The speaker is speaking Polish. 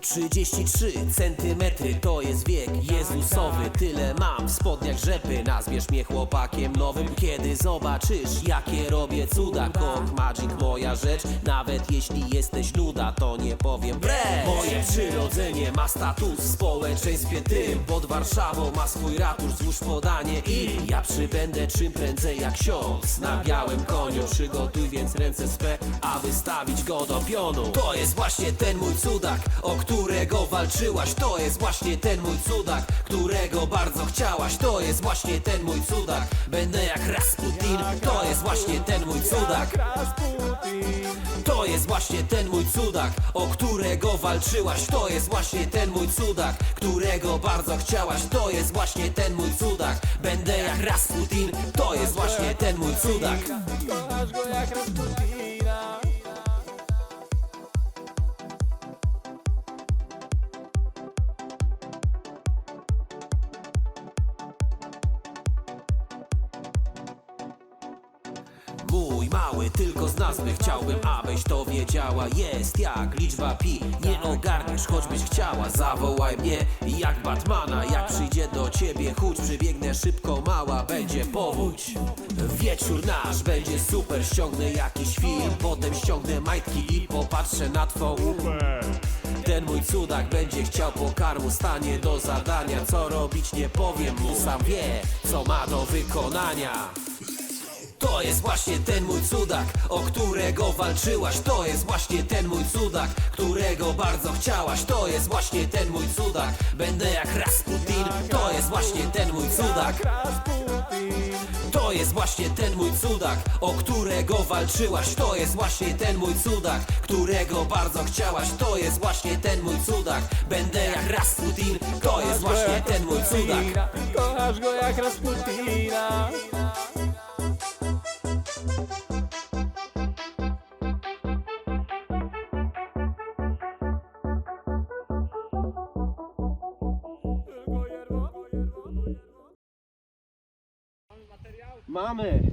33 centymetry to jest wiek Jezusowy. Tyle mam w spodniach rzepy Nazwiesz mnie chłopakiem nowym. Kiedy zobaczysz jakie robię cuda Koch Magic moja rzecz. Nawet jeśli jesteś nuda to nie powiem bre Moje przyrodzenie ma status w społeczeństwie tym. Pod Warszawą ma swój ratusz Złóż podanie i ja przybędę czym prędzej jak ksiądz Na białym koniu. Przygotuj więc ręce swe A wystawić go do pionu. To jest właśnie ten mój cudak O którego walczyłaś. To jest właśnie ten mój cudak Którego bardzo chciałaś. To jest właśnie ten mój cudak. Będę jak Rasputin. To jest właśnie ten mój cudak. To jest właśnie ten mój cudak, o którego walczyłaś. To jest właśnie ten mój cudak, którego bardzo chciałaś. To jest właśnie ten mój cudak, będę jak Rasputin. To jest właśnie ten mój cudak. Kochasz go jak Rasputina Mój mały, tylko z nazwy chciałbym, abyś to wiedziała. Jest jak liczba pi, nie ogarniesz, choćbyś chciała. Zawołaj mnie jak Batmana, jak przyjdzie do ciebie. Chuć Przybiegnę szybko, mała, będzie powódź. Wieczór nasz będzie super, ściągnę jakiś film. Potem ściągnę majtki i popatrzę na twą ten mój cudak będzie chciał pokarmu, stanie do zadania. Co robić nie powiem mu, sam wie, co ma do wykonania to jest właśnie ten mój cudak, o którego walczyłaś. To jest właśnie ten mój cudak, którego bardzo chciałaś. To jest właśnie ten mój cudak, będę jak Rasputin. To jest właśnie ten mój cudak. To jest właśnie ten mój cudak, o którego walczyłaś. To jest właśnie ten mój cudak, którego bardzo chciałaś. To jest właśnie ten mój cudak, będę jak Rasputin. To jest właśnie ten mój cudak. Kochasz go jak Rasputina Mamy!